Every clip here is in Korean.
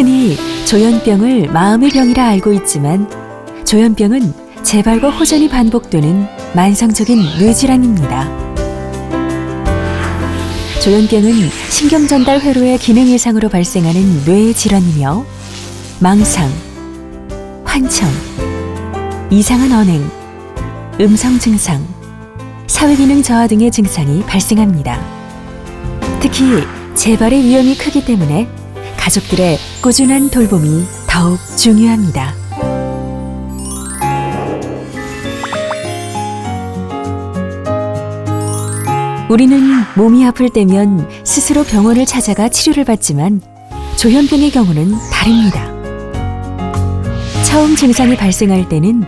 흔히 조현병을 마음의 병이라 알고 있지만 조현병은 재발과 호전이 반복되는 만성적인 뇌질환입니다. 조현병은 신경전달 회로의 기능 이상으로 발생하는 뇌의 질환이며 망상, 환청, 이상한 언행, 음성 증상, 사회기능 저하 등의 증상이 발생합니다. 특히 재발의 위험이 크기 때문에 가족들의 꾸준한 돌봄이 더욱 중요합니다. 우리는 몸이 아플 때면 스스로 병원을 찾아가 치료를 받지만 조현병의 경우는 다릅니다. 처음 증상이 발생할 때는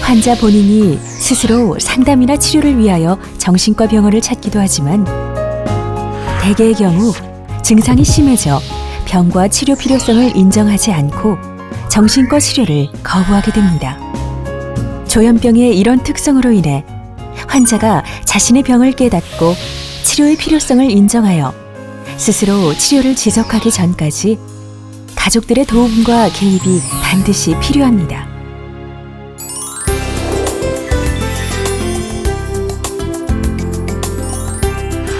환자 본인이 스스로 상담이나 치료를 위하여 정신과 병원을 찾기도 하지만 대개의 경우 증상이 심해져 병과 치료 필요성을 인정하지 않고 정신과 치료를 거부하게 됩니다. 조현병의 이런 특성으로 인해 환자가 자신의 병을 깨닫고 치료의 필요성을 인정하여 스스로 치료를 지속하기 전까지 가족들의 도움과 개입이 반드시 필요합니다.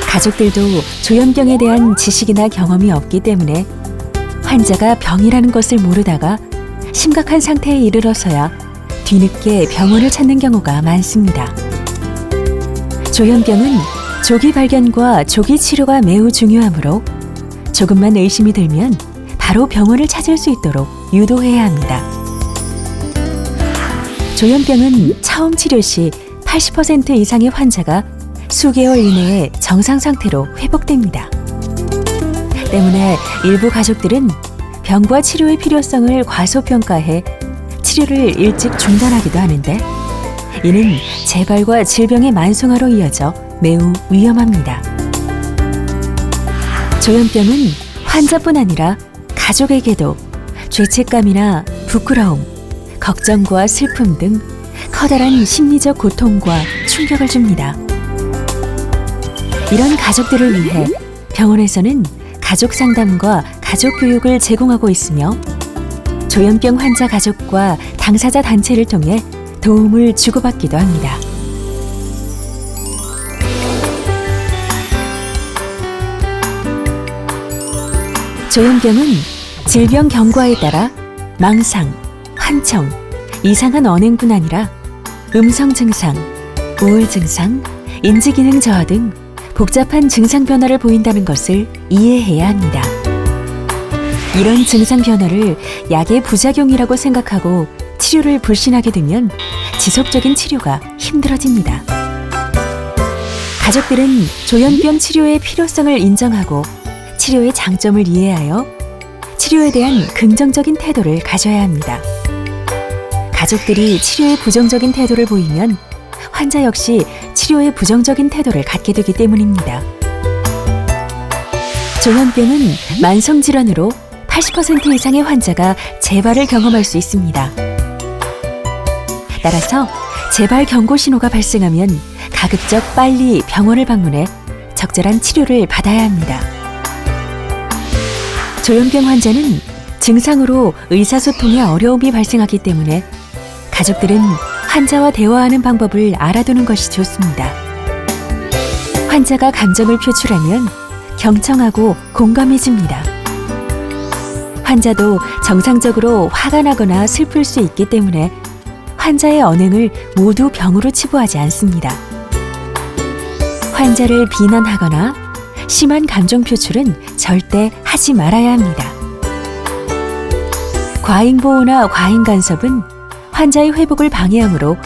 가족들도 조현병에 대한 지식이나 경험이 없기 때문에 환자가 병이라는 것을 모르다가 심각한 상태에 이르러서야 뒤늦게 병원을 찾는 경우가 많습니다. 조현병은 조기 발견과 조기 치료가 매우 중요하므로 조금만 의심이 들면 바로 병원을 찾을 수 있도록 유도해야 합니다. 조현병은 처음 치료 시 80% 이상의 환자가 수개월 이내에 정상 상태로 회복됩니다. 때문에 일부 가족들은 병과 치료의 필요성을 과소평가해 치료를 일찍 중단하기도 하는데 이는 재발과 질병의 만성화로 이어져 매우 위험합니다. 조현병은 환자뿐 아니라 가족에게도 죄책감이나 부끄러움, 걱정과 슬픔 등 커다란 심리적 고통과 충격을 줍니다. 이런 가족들을 위해 병원에서는 가족 상담과 가족 교육을 제공하고 있으며 조현병 환자 가족과 당사자 단체를 통해 도움을 주고받기도 합니다. 조현병은 질병 경과에 따라 망상, 환청, 이상한 언행뿐 아니라 음성 증상, 우울 증상, 인지 기능 저하 등 복잡한 증상 변화를 보인다는 것을 이해해야 합니다. 이런 증상 변화를 약의 부작용이라고 생각하고 치료를 불신하게 되면 지속적인 치료가 힘들어집니다. 가족들은 조현병 치료의 필요성을 인정하고 치료의 장점을 이해하여 치료에 대한 긍정적인 태도를 가져야 합니다. 가족들이 치료에 부정적인 태도를 보이면 환자 역시 치료에 부정적인 태도를 갖게 되기 때문입니다. 조현병은 만성 질환으로 80% 이상의 환자가 재발을 경험할 수 있습니다. 따라서 재발 경고 신호가 발생하면 가급적 빨리 병원을 방문해 적절한 치료를 받아야 합니다. 조현병 환자는 증상으로 의사소통에 어려움이 발생하기 때문에 가족들은 환자와 대화하는 방법을 알아두는 것이 좋습니다. 환자가 감정을 표출하면 경청하고 공감해줍니다. 환자도 정상적으로 화가 나거나 슬플 수 있기 때문에 환자의 언행을 모두 병으로 치부하지 않습니다. 환자를 비난하거나 심한 감정 표출은 절대 하지 말아야 합니다. 과잉 보호나 과잉 간섭은 환자의 회복을 방해하므로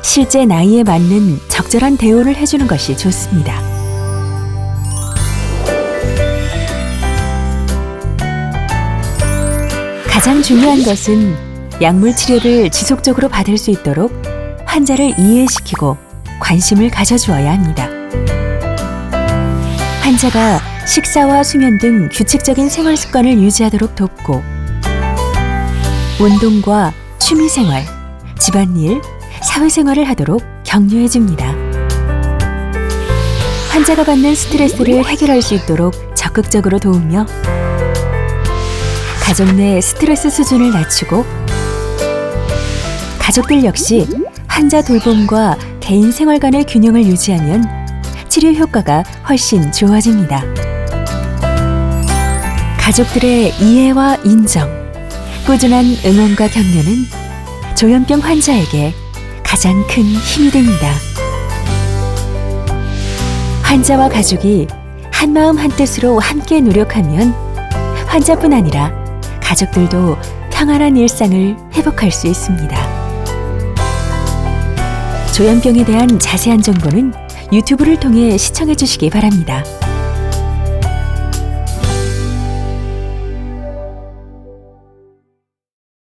실제 나이에 맞는 적절한 대우를 해주는 것이 좋습니다. 가장 중요한 것은 약물 치료를 지속적으로 받을 수 있도록 환자를 이해시키고 관심을 가져주어야 합니다. 환자가 식사와 수면 등 규칙적인 생활 습관을 유지하도록 돕고 운동과 취미 생활, 집안일, 사회생활을 하도록 격려해 줍니다. 환자가 받는 스트레스를 해결할 수 있도록 적극적으로 도우며 가족 내 스트레스 수준을 낮추고 가족들 역시 환자 돌봄과 개인 생활 간의 균형을 유지하면 치료 효과가 훨씬 좋아집니다. 가족들의 이해와 인정, 꾸준한 응원과 격려는 조현병 환자에게 가장 큰 힘이 됩니다. 환자와 가족이 한마음 한뜻으로 함께 노력하면 환자뿐 아니라 가족들도 평안한 일상을 회복할 수 있습니다. 조현병에 대한 자세한 정보는 유튜브를 통해 시청해 주시기 바랍니다.